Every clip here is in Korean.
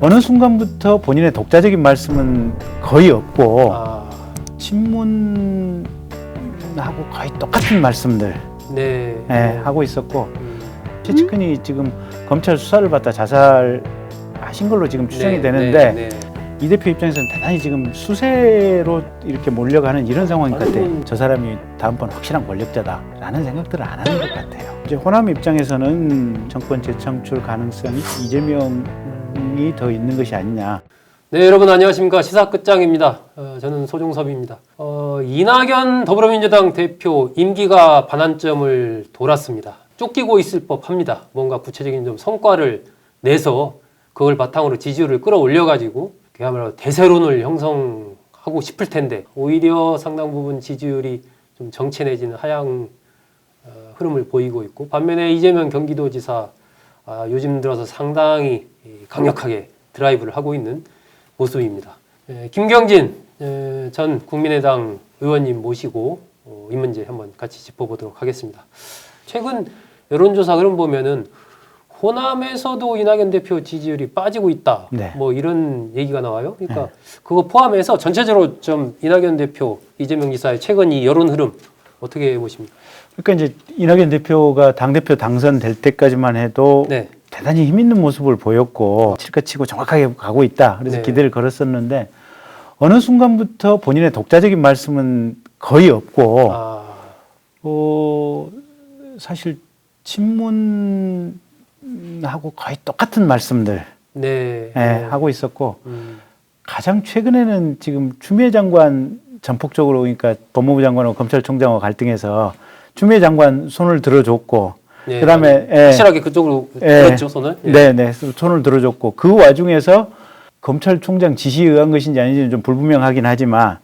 어느 순간부터 본인의 독자적인 말씀은 거의 없고 아, 친문하고 거의 똑같은 말씀들 네. 예, 하고 있었고 음, 최측근이 지금 검찰 수사를 받다 자살하신 걸로 지금 추정이 네, 되는데 네, 네. 이 대표 입장에서는 대단히 지금 수세로 이렇게 몰려가는 이런 상황인 것 같아요. 저 사람이 다음번 확실한 권력자다라는 생각들을 안 하는 것 같아요. 이제 호남 입장에서는 정권 재창출 가능성이 이재명이 더 있는 것이 아니냐. 네, 여러분 안녕하십니까 시사 끝장입니다. 어, 저는 소종섭입니다. 어, 이낙연 더불어민주당 대표 임기가 반환점을 돌았습니다. 쫓기고 있을 법합니다. 뭔가 구체적인 좀 성과를 내서 그걸 바탕으로 지지율을 끌어올려가지고 그야말로 대세론을 형성하고 싶을 텐데 오히려 상당 부분 지지율이 좀 정체 내지는 하향 어, 흐름을 보이고 있고 반면에 이재명 경기도지사 아, 요즘 들어서 상당히 이, 강력하게 드라이브를 하고 있는 모습입니다. 에, 김경진 에, 전 국민의당 의원님 모시고 어, 이 문제 한번 같이 짚어보도록 하겠습니다. 최근 여론조사 흐름 보면은 호남에서도 이낙연 대표 지지율이 빠지고 있다. 네. 뭐 이런 얘기가 나와요. 그러니까 그거 포함해서 전체적으로 좀 이낙연 대표, 이재명 지사의 최근 이 여론 흐름 어떻게 보십니까? 그러니까 이제 이낙연 대표가 당 대표 당선될 때까지만 해도 네. 대단히 힘 있는 모습을 보였고 칠까치고 정확하게 가고 있다. 그래서 네. 기대를 걸었었는데 어느 순간부터 본인의 독자적인 말씀은 거의 없고 아, 어, 사실 친문 하고 거의 똑같은 말씀들 네. 예, 네. 하고 있었고 음, 가장 최근에는 지금 추미애 장관 전폭적으로 그러니까 법무부 장관하고 검찰총장하고 갈등해서 추미애 장관 손을 들어줬고 네. 그다음에 예, 확실하게 그쪽으로 예. 들었죠 손을. 예. 네, 네, 손을 들어줬고 그 와중에서 검찰총장 지시에 의한 것인지 아닌지는 좀 불분명하긴 하지만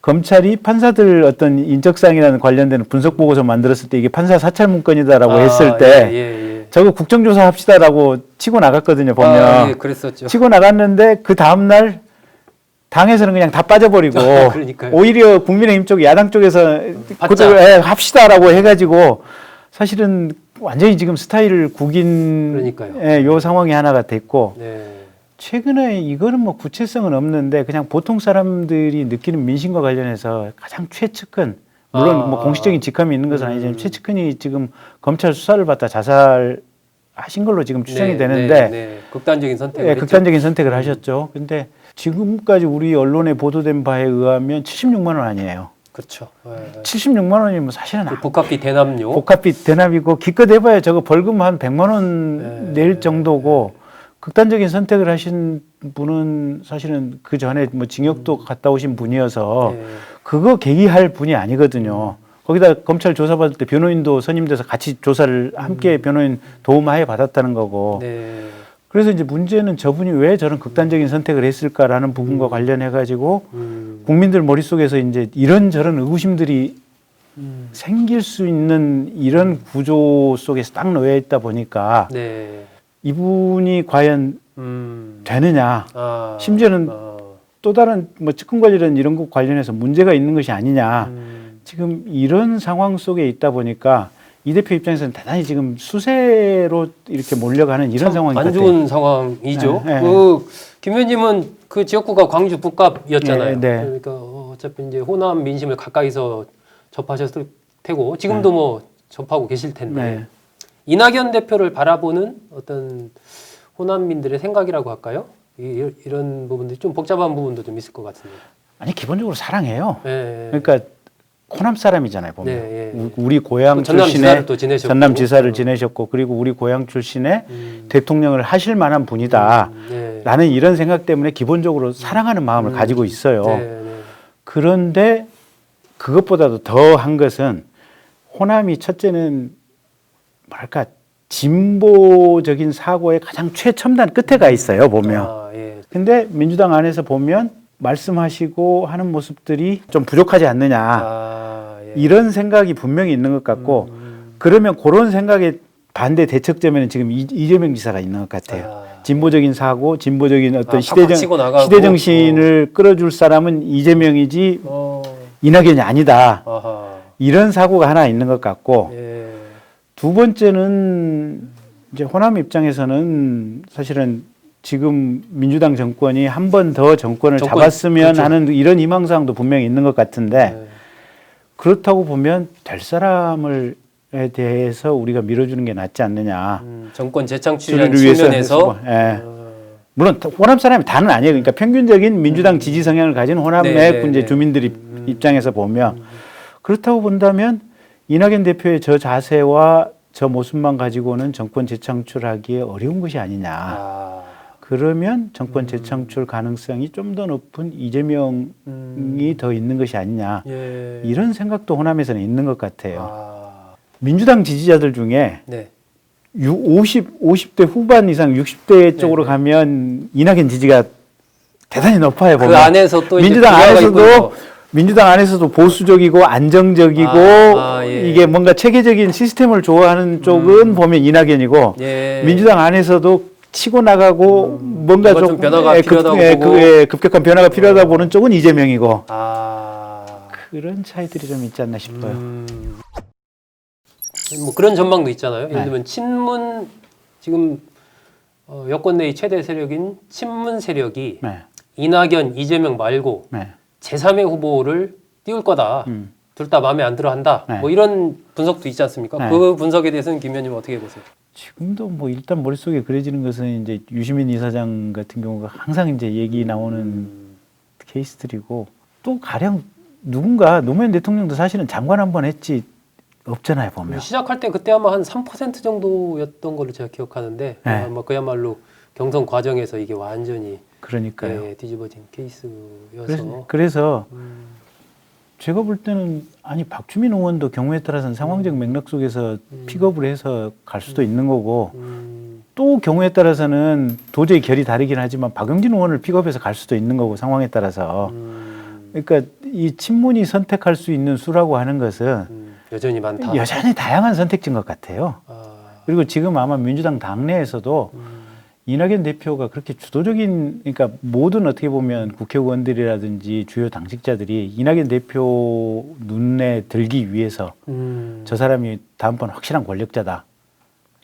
검찰이 판사들 어떤 인적사항이라는 관련된 분석 보고서 만들었을 때 이게 판사 사찰 문건이다라고 아, 했을 때 예, 예, 예. 저거 국정조사 합시다라고 치고 나갔거든요 보면 아, 예, 그랬었죠. 치고 나갔는데 그 다음 날 당에서는 그냥 다 빠져버리고 그러니까요. 오히려 국민의힘 쪽 야당 쪽에서. 그대로 예, 합시다라고 해가지고 사실은 완전히 지금 스타일을 구긴 그러니까요. 예, 요 상황이 하나가 됐고 네. 최근에 이거는 뭐 구체성은 없는데 그냥 보통 사람들이 느끼는 민심과 관련해서 가장 최측근 물론 아, 뭐 공식적인 직함이 있는 것은 아니지만 음. 최측근이 지금 검찰 수사를 받다 자살하신 걸로 지금 추정이 네, 되는데 네, 네. 극단적인 선택을 예, 했죠. 극단적인 선택을 하셨죠. 근데 지금까지 우리 언론에 보도된 바에 의하면 76만 원 아니에요. 그렇죠. 예. 76만 원이면 사실은 그 복합비 대납료. 복합비 대납이고 기껏 해봐야 저거 벌금 한 100만 원 네. 낼 정도고 극단적인 선택을 하신 분은 사실은 그 전에 뭐 징역도 갔다 오신 분이어서 예. 그거 계기할 분이 아니거든요. 거기다 검찰 조사받을 때 변호인도 선임돼서 같이 조사를 함께 변호인 도움하에 받았다는 거고. 네. 그래서 이제 문제는 저분이 왜 저런 극단적인 선택을 했을까라는 부분과 관련해 가지고 음. 국민들 머릿속에서 이제 이런저런 의구심들이 음. 생길 수 있는 이런 구조 속에서 딱 놓여 있다 보니까 네. 이분이 과연 음. 되느냐 아. 심지어는 아. 또 다른 뭐 측근 관련 이런 것 관련해서 문제가 있는 것이 아니냐 음. 지금 이런 상황 속에 있다 보니까 이 대표 입장에서는 대단히 지금 수세로 이렇게 몰려가는 이런 것 안. 좋은 상황이죠. 네, 네. 그 김현님은 그 지역구가 광주 북갑이었잖아요. 네, 네. 그러니까 어, 어차피 이제 호남 민심을 가까이서 접하셨을 테고 지금도 뭐 접하고 계실 텐데 네. 이낙연 대표를 바라보는 어떤 호남민들의 생각이라고 할까요? 이, 이런 부분들이 좀 복잡한 부분도 좀 있을 것 같은데. 아니 기본적으로 사랑해요. 네. 그러니까 호남 사람이잖아요 보면 네, 예. 우- 우리 고향 또 전남 출신의 지사를 또 지내셨고. 전남 지사를 어. 지내셨고 그리고 우리 고향 출신의 음. 대통령을 하실 만한 분이다. 음, 네. 라는 이런 생각 때문에 기본적으로 사랑하는 마음을 음. 가지고 있어요. 네, 네. 그런데 그것보다도 더 한 것은 호남이 첫째는 뭐랄까 진보적인 사고의 가장 최첨단 끝에 가 있어요 보면. 아, 예. 근데 민주당 안에서 보면 말씀하시고 하는 모습들이 좀 부족하지 않느냐 아, 예. 이런 생각이 분명히 있는 것 같고 음. 그러면 그런 생각에 반대 대척점에는 지금 이- 이재명 지사가 있는 것 같아요. 아. 진보적인 사고, 진보적인 어떤 아, 시대정 팍팍 치고 나가고. 시대 정신을 끌어줄 사람은 이재명이지 어. 이낙연이 아니다. 아하. 이런 사고가 하나 있는 것 같고 예. 두 번째는 이제 호남 입장에서는 사실은 지금 민주당 정권이 한 번 더 정권을 정권, 잡았으면 그렇죠. 하는 이런 희망사항도 분명히 있는 것 같은데 네. 그렇다고 보면 될 사람을 에 대해서 우리가 밀어주는 게 낫지 않느냐. 음, 정권 재창출이라는 측면에서 예. 어, 물론 호남 사람이 다는 아니에요. 그러니까 평균적인 민주당 지지 성향을 가진 호남의 음. 네, 네, 이제 네. 주민들 입- 음. 입장에서 보면 그렇다고 본다면 이낙연 대표의 저 자세와 저 모습만 가지고는 정권 재창출하기에 어려운 것이 아니냐. 아, 그러면 정권 재창출 가능성이 좀 더 높은 이재명이 음, 더 있는 것이 아니냐. 예. 이런 생각도 호남에서는 있는 것 같아요. 아, 민주당 지지자들 중에 네. 50, 50대 후반 이상 60대 쪽으로 네. 가면 이낙연 지지가 대단히 높아요. 그 보면. 안에서 또 민주당 안에서도. 민주당 안에서도 보수적이고 안정적이고 아, 아, 예. 이게 뭔가 체계적인 시스템을 좋아하는 쪽은 보면 이낙연이고 예. 민주당 안에서도 치고 나가고 뭔가 뭔가 좀 변화가 예, 급, 필요하다고 예, 보고. 그, 예, 급격한 변화가 필요하다 보는 쪽은 이재명이고 아, 그런 차이들이 좀 있지 않나 싶어요. 음, 뭐 그런 전망도 있잖아요. 예를 네. 들면 친문 지금 어, 여권 내의 최대 세력인 친문 세력이 네, 이낙연, 이재명 말고 네, 제3의 후보를 띄울 거다. 음. 둘다 마음에 안 들어 한다. 네. 뭐 이런 분석도 있지 않습니까? 네. 그 분석에 대해서는 김 의원님 어떻게 보세요? 지금도 뭐 일단 머릿속에 그려지는 것은 이제 유시민 이사장 같은 경우가 항상 이제 얘기 나오는 케이스들이고 또 가령 누군가 노무현 대통령도 사실은 장관 한 번 했지 없잖아요 보면. 시작할 때 그때 아마 한 3% 정도였던 걸로 제가 기억하는데 네. 아마 그야말로 경선 과정에서 이게 완전히 그러니까요. 네, 뒤집어진 케이스여서 그래서, 그래서 음, 제가 볼 때는 아니 박주민 의원도 경우에 따라서는 상황적 맥락 속에서 음. 픽업을 해서 갈 수도 있는 거고 음, 또 경우에 따라서는 도저히 결이 다르긴 하지만 박영진 의원을 픽업해서 갈 수도 있는 거고 상황에 따라서. 음, 그러니까 이 친문이 선택할 수 있는 수라고 하는 것은 음, 여전히 많다. 여전히 다양한 선택지인 것 같아요. 아, 그리고 지금 아마 민주당 당내에서도 음, 이낙연 대표가 그렇게 주도적인 그러니까 모든 어떻게 보면 국회의원들이라든지 주요 당직자들이 이낙연 대표 눈에 들기 위해서 음. 저 사람이 다음번 확실한 권력자다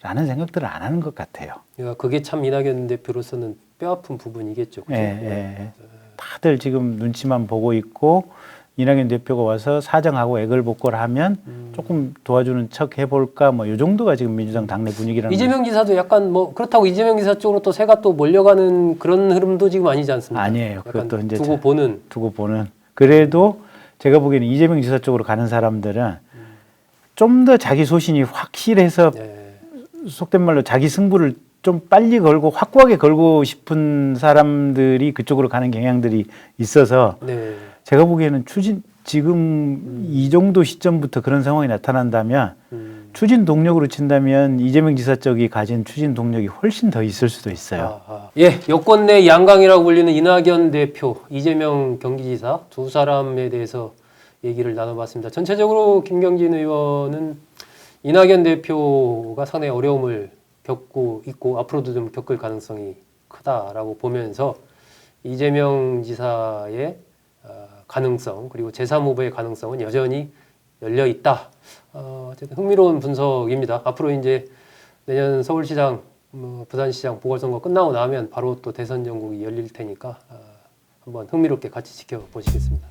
라는 생각들을 안 하는 것 같아요. 그러니까 그게 참 이낙연 대표로서는 뼈 아픈 부분이겠죠. 그죠? 예, 예. 다들 지금 눈치만 보고 있고 이낙연 대표가 와서 사정하고 애걸복걸 하면 음. 조금 도와주는 척 해볼까 뭐이 정도가 지금 민주당 당내 분위기라는 이재명 지사도 약간 뭐 그렇다고 이재명 지사 쪽으로 또 새가 또 몰려가는 그런 흐름도 지금 아니지 않습니까? 아니에요. 그것도 이제 두고 자- 보는 두고 보는 그래도 제가 보기에는 이재명 지사 쪽으로 가는 사람들은 좀더 자기 소신이 확실해서 예. 속된 말로 자기 승부를 좀 빨리 걸고 확고하게 걸고 싶은 사람들이 그쪽으로 가는 경향들이 있어서 네. 제가 보기에는 추진 지금 이 정도 시점부터 그런 상황이 나타난다면 음. 추진 동력으로 친다면 이재명 지사 쪽이 가진 추진 동력이 훨씬 더 있을 수도 있어요. 아, 아. 예, 여권 내 양강이라고 불리는 이낙연 대표, 이재명 경기지사 두 사람에 대해서 얘기를 나눠봤습니다. 전체적으로 김경진 의원은 이낙연 대표가 상당히 어려움을 겪고 있고 앞으로도 좀 겪을 가능성이 크다라고 보면서 이재명 지사의 어, 가능성 그리고 제3 후보의 가능성은 여전히 열려 있다. 어, 어쨌든 흥미로운 분석입니다. 앞으로 이제 내년 서울시장, 뭐 부산시장 보궐선거 끝나고 나면 바로 또 대선 전국이 열릴 테니까 어, 한번 흥미롭게 같이 지켜보시겠습니다.